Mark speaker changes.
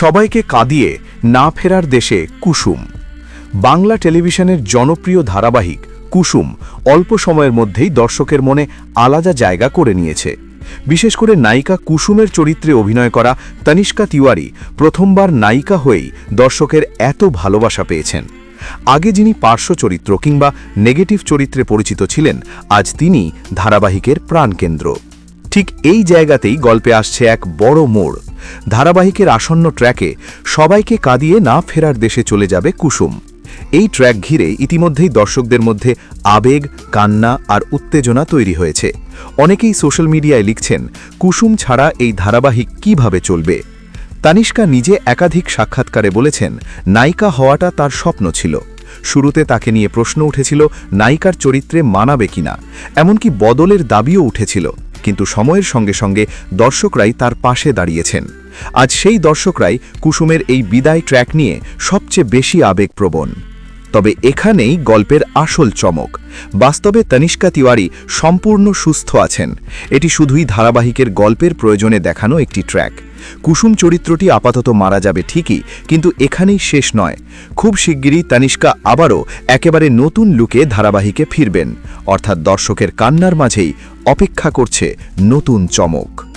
Speaker 1: সবাইকে কাঁদিয়ে না ফেরার দেশে কুসুম। বাংলা টেলিভিশনের জনপ্রিয় ধারাবাহিক কুসুম অল্প সময়ের মধ্যেই দর্শকের মনে আলাদা জায়গা করে নিয়েছে। বিশেষ করে নায়িকা কুসুমের চরিত্রে অভিনয় করা তনিষ্কা তিওয়ারি প্রথমবার নায়িকা হয়েই দর্শকের এত ভালোবাসা পেয়েছেন। আগে যিনি পার্শ্ব চরিত্র কিংবা নেগেটিভ চরিত্রে পরিচিত ছিলেন, আজ তিনি ধারাবাহিকের প্রাণকেন্দ্র। ঠিক এই জায়গাতেই গল্পে আসছে এক বড় মোড়। ধারাবাহিকের আসন্ন ট্র্যাকে সবাইকে কাঁদিয়ে না ফেরার দেশে চলে যাবে কুসুম। এই ট্র্যাক ঘিরে ইতিমধ্যেই দর্শকদের মধ্যে আবেগ, কান্না আর উত্তেজনা তৈরি হয়েছে। অনেকেই সোশ্যাল মিডিয়ায় লিখছেন, কুসুম ছাড়া এই ধারাবাহিক কীভাবে চলবে? তানিষ্কা নিজে একাধিক সাক্ষাৎকারে বলেছেন, নায়িকা হওয়াটা তার স্বপ্ন ছিল। শুরুতে তাকে নিয়ে প্রশ্ন উঠেছিল, নায়িকার চরিত্রে মানাবে কিনা? এমনকি বদলের দাবিও উঠেছিল। কিন্তু সময়ের সঙ্গে সঙ্গে দর্শকরাই তার পাশে দাঁড়িয়েছেন। আজ সেই দর্শকরাই কুসুমের এই বিদায় ট্র্যাক নিয়ে সবচেয়ে বেশি আবেগপ্রবণ। তবে এখানেই গল্পের আসল চমক। বাস্তবে তনিষ্কা তিওয়ারি সম্পূর্ণ সুস্থ আছেন। এটি শুধুই ধারাবাহিকের গল্পের প্রয়োজনে দেখানো একটি ট্র্যাক। কুসুম চরিত্রটি আপাতত মারা যাবে ঠিকই, কিন্তু এখানেই শেষ নয়। খুব শিগগিরই তানিষ্কা আবারও একেবারে নতুন লুকে ধারাবাহিকে ফিরবেন। অর্থাৎ দর্শকের কান্নার মাঝেই অপেক্ষা করছে নতুন চমক।